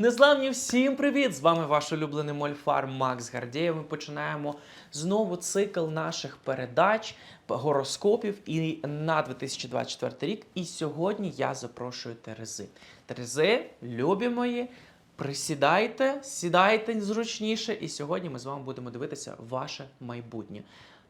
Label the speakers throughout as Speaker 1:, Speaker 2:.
Speaker 1: Незламні всім привіт! З вами ваш улюблений мольфар Макс Гардєєв. Ми починаємо знову цикл наших передач, гороскопів і на 2024 рік. І сьогодні я запрошую Терези. Терези, любі мої, присідайте, сідайте зручніше, і сьогодні ми з вами будемо дивитися ваше майбутнє.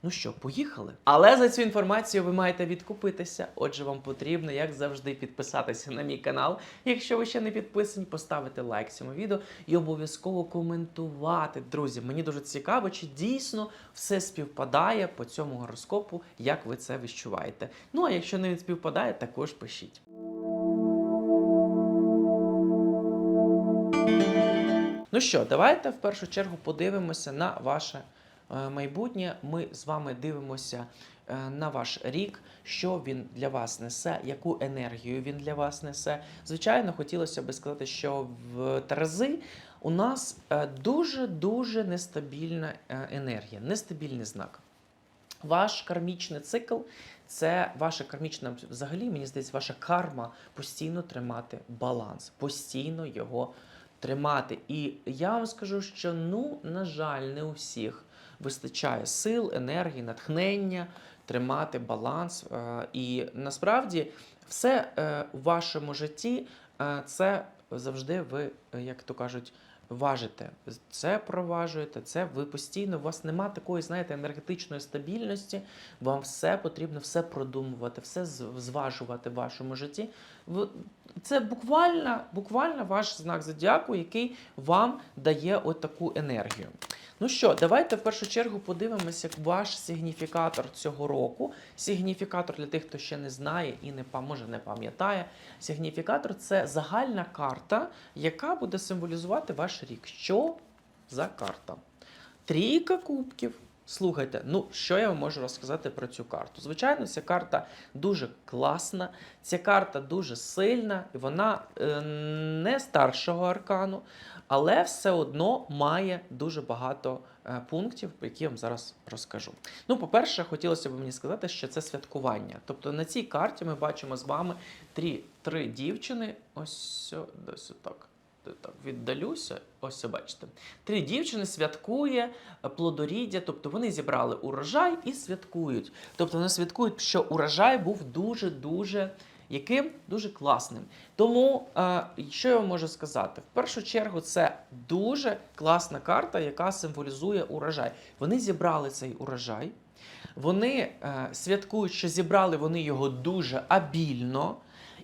Speaker 1: Ну що, поїхали? Але за цю інформацію ви маєте відкупитися. Отже, вам потрібно, як завжди, підписатися на мій канал. Якщо ви ще не підписані, поставити лайк цьому відео і обов'язково коментувати. Друзі, мені дуже цікаво, чи дійсно все співпадає по цьому гороскопу, як ви це відчуваєте. Ну а якщо не співпадає, також пишіть. Ну що, давайте в першу чергу подивимося на ваше майбутнє. Ми з вами дивимося е, на ваш рік, що він для вас несе, яку енергію він для вас несе. Звичайно, хотілося би сказати, що в Терези у нас е, дуже-дуже нестабільна е, енергія, нестабільний знак. Ваш кармічний цикл це ваша кармічна, взагалі, мені здається, ваша карма постійно тримати баланс, постійно його тримати. І я вам скажу, що ну, на жаль, не у всіх вистачає сил, енергії, натхнення тримати баланс. Е, І насправді все е, в вашому житті е, це завжди ви, як то кажуть, важите. Це проважуєте, це ви постійно, у вас нема такої, знаєте, енергетичної стабільності. Вам все потрібно все продумувати, все зважувати в вашому житті. Це буквально, буквально ваш знак зодіаку, який вам дає от таку енергію. Ну що, давайте в першу чергу подивимося, як ваш сигніфікатор цього року. Сигніфікатор для тих, хто ще не знає і не може не пам'ятає. Сигніфікатор це загальна карта, яка буде символізувати ваш рік. Що за карта? Трійка кубків. Слухайте, ну що я вам можу розказати про цю карту? Звичайно, ця карта дуже класна, ця карта дуже сильна, і вона е, не старшого аркану, але все одно має дуже багато е, пунктів, які я вам зараз розкажу. Ну, по-перше, хотілося б мені сказати, що це святкування. Тобто на цій карті ми бачимо з вами три, три дівчини. Ось сьо- десь Так, віддалюся, ось бачите. Три дівчини святкує плодоріддя, тобто вони зібрали урожай і святкують. Тобто вони святкують, що урожай був дуже-дуже яким? Дуже класним. Тому, е, що я вам можу сказати? В першу чергу, це дуже класна карта, яка символізує урожай. Вони зібрали цей урожай, вони е, святкують, що зібрали вони його дуже абільно.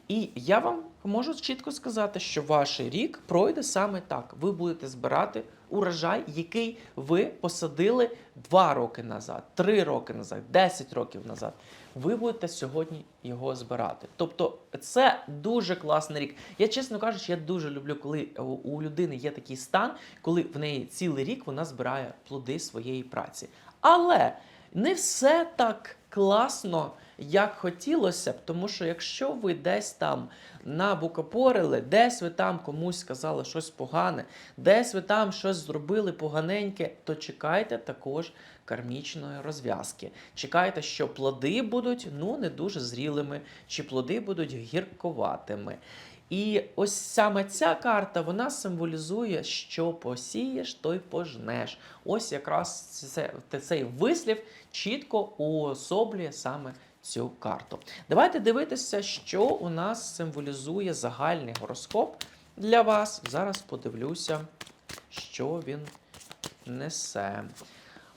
Speaker 1: І я вам можу чітко сказати, що ваш рік пройде саме так. Ви будете збирати урожай, який ви посадили 2 роки назад, 3 роки назад, 10 років назад. Ви будете сьогодні його збирати. Тобто, це дуже класний рік. Я, чесно кажучи, я дуже люблю, коли у- у людини є такий стан, коли в неї цілий рік вона збирає плоди своєї праці. Але не все так класно, як хотілося б, тому що якщо ви десь там набукопорили, десь ви там комусь сказали щось погане, десь ви там щось зробили поганеньке, то чекайте також кармічної розв'язки. Чекайте, що плоди будуть ну не дуже зрілими, чи плоди будуть гірковатими. І ось саме ця карта вона символізує, що посієш, то й пожнеш. Ось якраз це, цей вислів чітко уособлює саме цю карту. Давайте дивитися, що у нас символізує загальний гороскоп для вас. Зараз подивлюся, що він несе.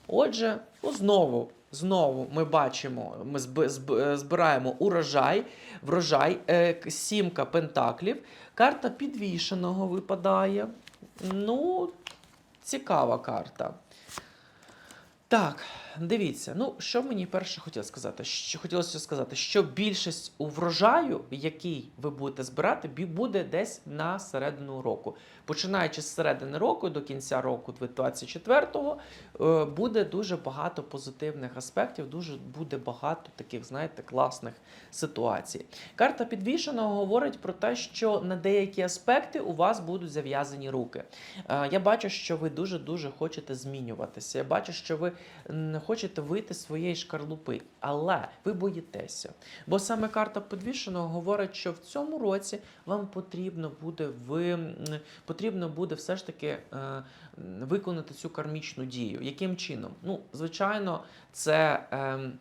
Speaker 1: Отже, ну знову, знову ми бачимо, ми зб- зб- збираємо урожай, врожай, е, сімка пентаклів, карта підвішеного випадає. Ну, цікава карта. Так, дивіться, ну що мені перше хотілося сказати? Що хотілося сказати, що більшість у врожаю, який ви будете збирати, буде десь на середину року. Починаючи з середини року до кінця року 2024-го, е, буде дуже багато позитивних аспектів, дуже буде багато таких, знаєте, класних ситуацій. Карта підвішеного говорить про те, що на деякі аспекти у вас будуть зав'язані руки. Е, Я бачу, що ви дуже дуже хочете змінюватися. Я бачу, що ви хочете вийти з своєї шкарлупи, але ви боїтеся. Бо саме карта подвішеного говорить, що в цьому році вам потрібно буде ви потрібно буде все ж таки е, виконати цю кармічну дію. Яким чином? Ну, звичайно, це. ем,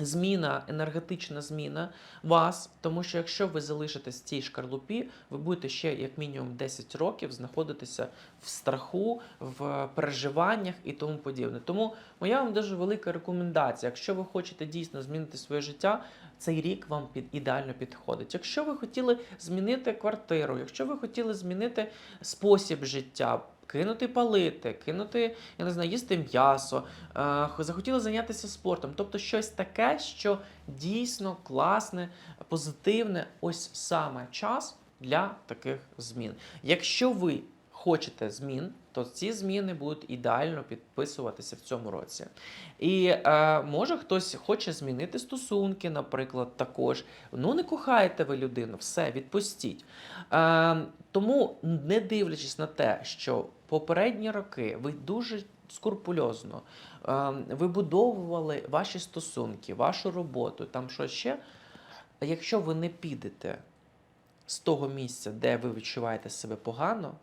Speaker 1: Зміна, енергетична зміна вас, тому що якщо ви залишитесь в цій шкарлупі, ви будете ще як мінімум 10 років знаходитися в страху, в переживаннях і тому подібне. Тому моя вам дуже велика рекомендація. Якщо ви хочете дійсно змінити своє життя, цей рік вам під ідеально підходить. Якщо ви хотіли змінити квартиру, якщо ви хотіли змінити спосіб життя. Кинути палити, кинути, я не знаю, їсти м'ясо, е, захотіли зайнятися спортом. Тобто щось таке, що дійсно класне, позитивне, ось саме час для таких змін. Якщо ви хочете змін, то ці зміни будуть ідеально підписуватися в цьому році. І е, може хтось хоче змінити стосунки, наприклад, також. Ну, не кохаєте ви людину, все, відпустіть. Е, тому, не дивлячись на те, що попередні роки ви дуже скрупульозно е, вибудовували ваші стосунки, вашу роботу, там що ще. Якщо ви не підете з того місця, де ви відчуваєте себе погано,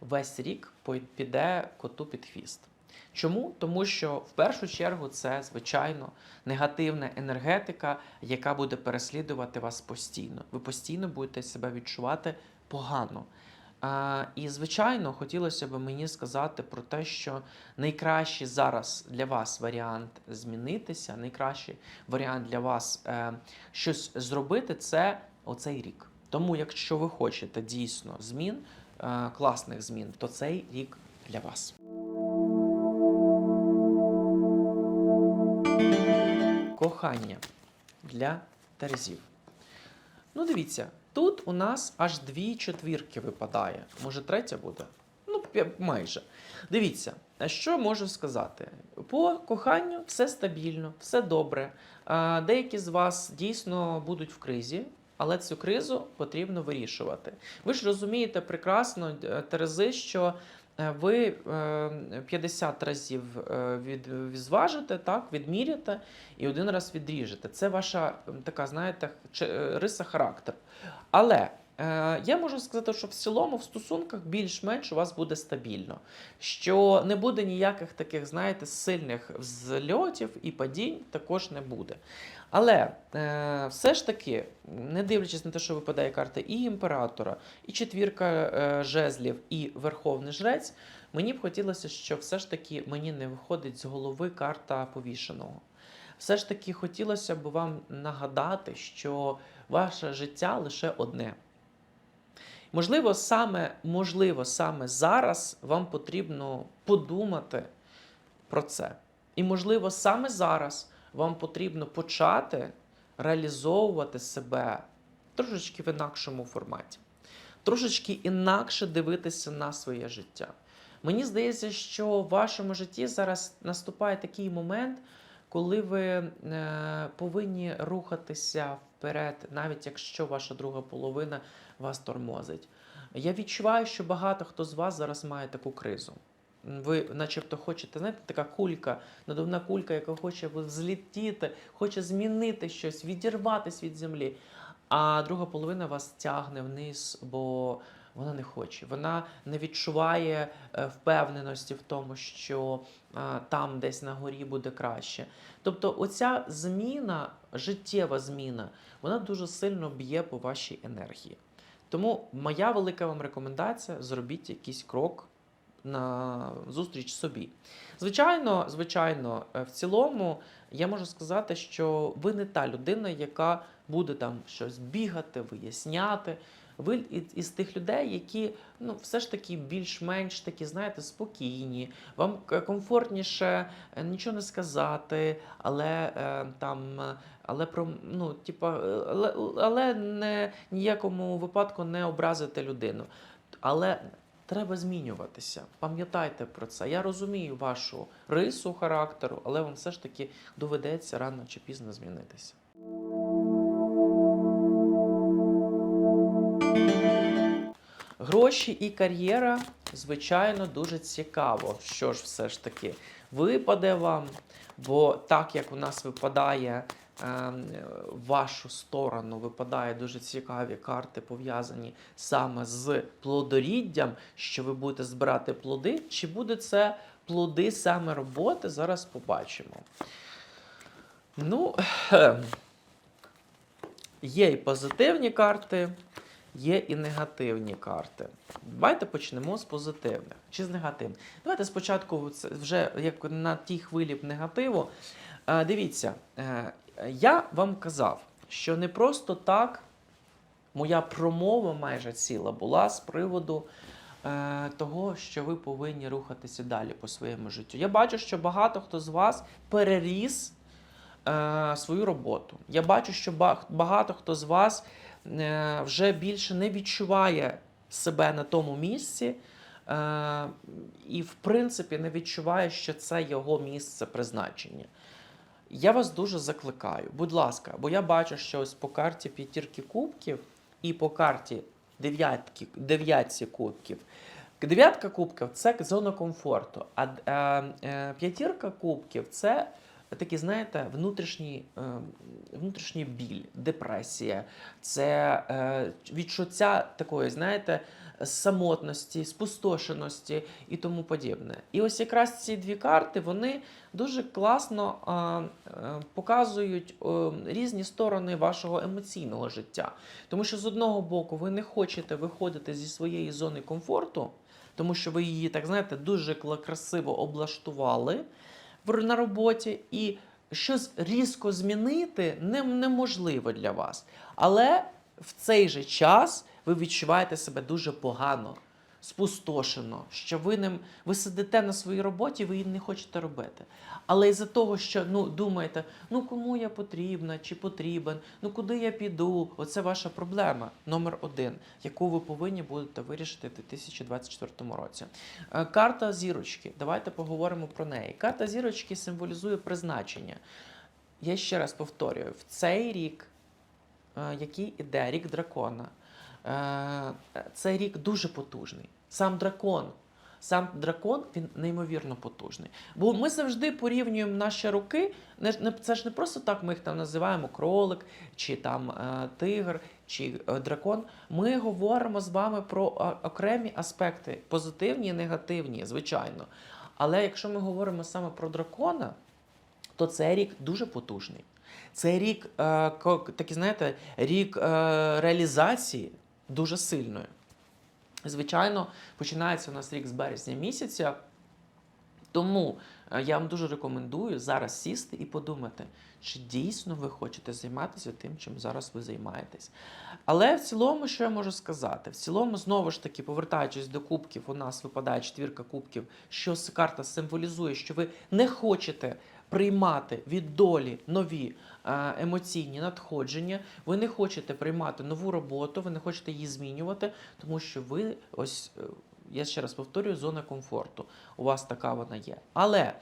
Speaker 1: весь рік піде коту під хвіст. Чому? Тому що в першу чергу це, звичайно, негативна енергетика, яка буде переслідувати вас постійно. Ви постійно будете себе відчувати погано. А, і, звичайно, хотілося б мені сказати про те, що найкращий зараз для вас варіант змінитися, найкращий варіант для вас е, щось зробити це оцей рік. Тому, якщо ви хочете дійсно змін, класних змін, то цей рік для вас. Кохання для Терезів. Ну, дивіться, тут у нас аж дві четвірки випадає. Може, третя буде? Ну, майже. Дивіться, що можу сказати? По коханню все стабільно, все добре. Деякі з вас дійсно будуть в кризі, але цю кризу потрібно вирішувати. Ви ж розумієте прекрасно, е, Терези, що е, ви е, 50 разів е, від, зважите, так, відміряте і один раз відріжете. Це ваша така, знаєте, риса характеру. Але я можу сказати, що в цілому в стосунках більш-менш у вас буде стабільно, що не буде ніяких таких, знаєте, сильних взльотів і падінь також не буде. Але е, все ж таки, не дивлячись на те, що випадає карта і імператора, і четвірка е, жезлів, і верховний жрець, мені б хотілося, що все ж таки мені не виходить з голови карта повішеного. Все ж таки хотілося б вам нагадати, що ваше життя лише одне. Можливо, саме, можливо, саме зараз вам потрібно подумати про це. І, можливо, саме зараз вам потрібно почати реалізовувати себе трошечки в інакшому форматі, трошечки інакше дивитися на своє життя. Мені здається, що в вашому житті зараз наступає такий момент, коли ви е, повинні рухатися вперед, навіть якщо ваша друга половина вас тормозить. Я відчуваю, що багато хто з вас зараз має таку кризу. Ви, начебто, хочете, знаєте, така кулька, надувна кулька, яка хоче взлітіти, хоче змінити щось, відірватися від землі. А друга половина вас тягне вниз, бо вона не хоче. Вона не відчуває е, впевненості в тому, що е, там десь на горі буде краще. Тобто, оця зміна, життєва зміна, вона дуже сильно б'є по вашій енергії. Тому моя велика вам рекомендація: зробіть якийсь крок на зустріч собі. Звичайно, звичайно, е, в цілому я можу сказати, що ви не та людина, яка буде там щось бігати, виясняти. Ви із тих людей, які ну, все ж таки більш-менш такі, знаєте, спокійні, вам комфортніше е, нічого не сказати, але е, там. Але про ну, типа, е, але, але не ніякому випадку не образити людину. Але треба змінюватися. Пам'ятайте про це. Я розумію вашу рису характеру, але вам все ж таки доведеться рано чи пізно змінитися. Гроші і кар'єра звичайно, дуже цікаво, що ж все ж таки випаде вам. Бо так як у нас випадає в вашу сторону, випадає дуже цікаві карти, пов'язані саме з плодоріддям, що ви будете збирати плоди, чи буде це плоди саме роботи, зараз побачимо. Ну, є і позитивні карти, є і негативні карти. Давайте почнемо з позитивних чи з негативних. Давайте спочатку вже як на тій хвилі негативу. Е, Дивіться, е, я вам казав, що не просто так моя промова майже ціла була з приводу е, того, що ви повинні рухатися далі по своєму життю. Я бачу, що багато хто з вас переріс свою роботу. Я бачу, що багато хто з вас вже більше не відчуває себе на тому місці. Е, і, в принципі, не відчуває, що це його місце призначення. Я вас дуже закликаю, будь ласка, бо я бачу, що ось по карті п'ятірки кубків і по карті дев'ятки, дев'ятці кубків. Дев'ятка кубків це зона комфорту, а е, е, п'ятірка кубків це такий, знаєте, внутрішній, е, внутрішній біль, депресія, це е, відчуття такої, знаєте, самотності, спустошеності і тому подібне. І ось якраз ці дві карти вони дуже класно е, показують різні сторони вашого емоційного життя. Тому що з одного боку ви не хочете виходити зі своєї зони комфорту, тому що ви її, так знаєте, дуже красиво облаштували на роботі, і щось різко змінити не, неможливо для вас. Але в цей же час ви відчуваєте себе дуже погано, спустошено, що ви, не, ви сидите на своїй роботі, ви її не хочете робити. Але із-за того, що ну, думаєте, ну кому я потрібна чи потрібен, ну куди я піду, оце ваша проблема номер один, яку ви повинні будете вирішити в 2024 році. Е, Карта зірочки. Давайте поговоримо про неї. Карта зірочки символізує призначення. Я ще раз повторюю: в цей рік, е, який іде, рік дракона, е, цей рік дуже потужний. Сам дракон. Сам дракон він неймовірно потужний. Бо ми завжди порівнюємо наші руки. Це ж не просто так ми їх там називаємо кролик, чи там е, тигр, чи е, дракон. Ми говоримо з вами про е, окремі аспекти, позитивні і негативні, звичайно. Але якщо ми говоримо саме про дракона, то цей рік дуже потужний. Це рік, такий, знаєте, рік реалізації дуже сильної. Звичайно, починається у нас рік з березня місяця. Тому е, я вам дуже рекомендую зараз сісти і подумати, чи дійсно ви хочете займатися тим, чим зараз ви займаєтесь. Але в цілому, що я можу сказати? В цілому, знову ж таки, повертаючись до кубків, у нас випадає четвірка кубків, що карта символізує, що ви не хочете приймати від долі нові е, емоційні надходження, ви не хочете приймати нову роботу, ви не хочете її змінювати, тому що ви ось. е, Я ще раз повторюю, зона комфорту. У вас така вона є. Але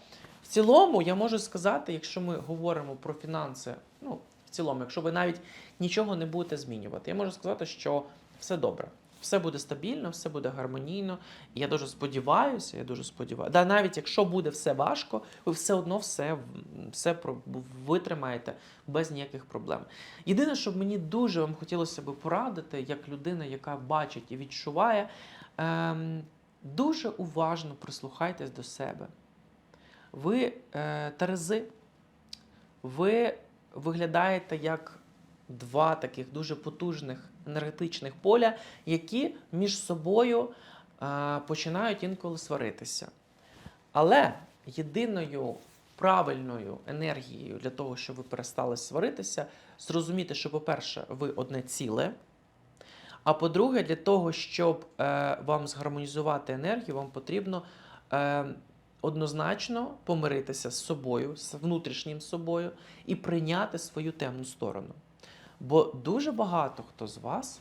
Speaker 1: в цілому я можу сказати, якщо ми говоримо про фінанси, ну, в цілому, якщо ви навіть нічого не будете змінювати, я можу сказати, що все добре. Все буде стабільно, все буде гармонійно. Я дуже сподіваюся, я дуже сподіваюся. Да, навіть якщо буде все важко, ви все одно все, все витримаєте без ніяких проблем. Єдине, що мені дуже вам хотілося би порадити, як людина, яка бачить і відчуває, ем, дуже уважно прислухайтесь до себе. Ви е, Терези, ви виглядаєте як два таких дуже потужних енергетичних поля, які між собою е, починають інколи сваритися. Але єдиною правильною енергією для того, щоб ви перестали сваритися, зрозуміти, що, по-перше, ви одне ціле. А по-друге, для того, щоб е, вам згармонізувати енергію, вам потрібно е, однозначно помиритися з собою, з внутрішнім собою і прийняти свою темну сторону. Бо дуже багато хто з вас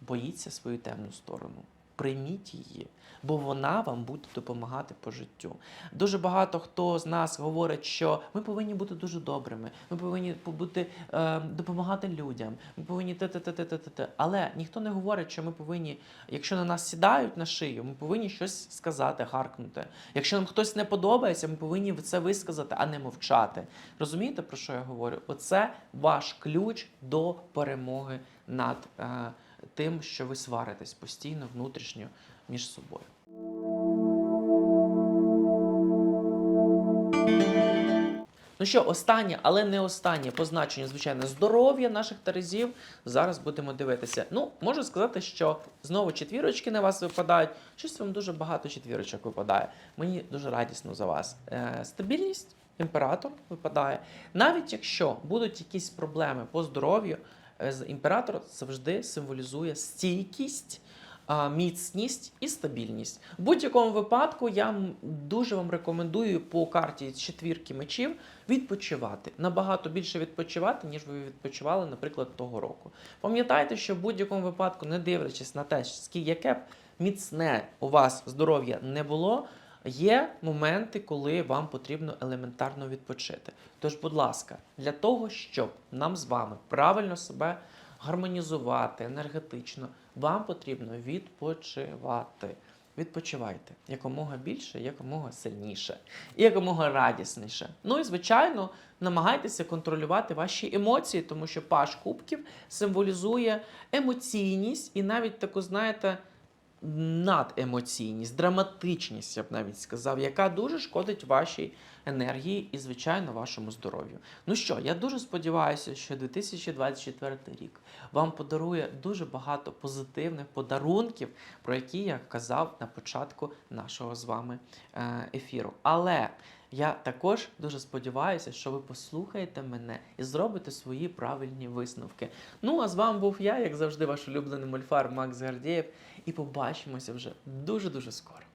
Speaker 1: боїться свою темну сторону. Прийміть її, бо вона вам буде допомагати по життю. Дуже багато хто з нас говорить, що ми повинні бути дуже добрими, ми повинні бути е, допомагати людям, ми повинні те те те те те те Але ніхто не говорить, що ми повинні, якщо на нас сідають на шию, ми повинні щось сказати, гаркнути. Якщо нам хтось не подобається, ми повинні це висказати, а не мовчати. Розумієте, про що я говорю? Оце ваш ключ до перемоги над е, тим, що ви сваритесь постійно внутрішньо між собою. Ну що, останнє, але не останнє позначення, звичайно, здоров'я наших терезів. Зараз будемо дивитися. Ну, можу сказати, що знову четвірочки на вас випадають. Щось вам дуже багато четвірочок випадає. Мені дуже радісно за вас. Е, стабільність, імператор випадає. Навіть якщо будуть якісь проблеми по здоров'ю, імператор завжди символізує стійкість. Міцність і стабільність. В будь-якому випадку я дуже вам рекомендую по карті четвірки мечів відпочивати. Набагато більше відпочивати, ніж ви відпочивали, наприклад, того року. Пам'ятайте, що в будь-якому випадку, не дивлячись на те, яке б міцне у вас здоров'я не було, є моменти, коли вам потрібно елементарно відпочити. Тож, будь ласка, для того, щоб нам з вами правильно себе гармонізувати енергетично, вам потрібно відпочивати. Відпочивайте якомога більше, якомога сильніше і якомога радісніше. Ну і звичайно, намагайтеся контролювати ваші емоції, тому що паш кубків символізує емоційність і навіть таку, знаєте, надемоційність, драматичність, я б навіть сказав, яка дуже шкодить вашій енергії і, звичайно, вашому здоров'ю. Ну що, я дуже сподіваюся, що 2024 рік вам подарує дуже багато позитивних подарунків, про які я казав на початку нашого з вами е, ефіру. Але я також дуже сподіваюся, що ви послухаєте мене і зробите свої правильні висновки. Ну а з вами був я, як завжди, ваш улюблений мольфар Макс Гардієв. І побачимося вже дуже дуже скоро.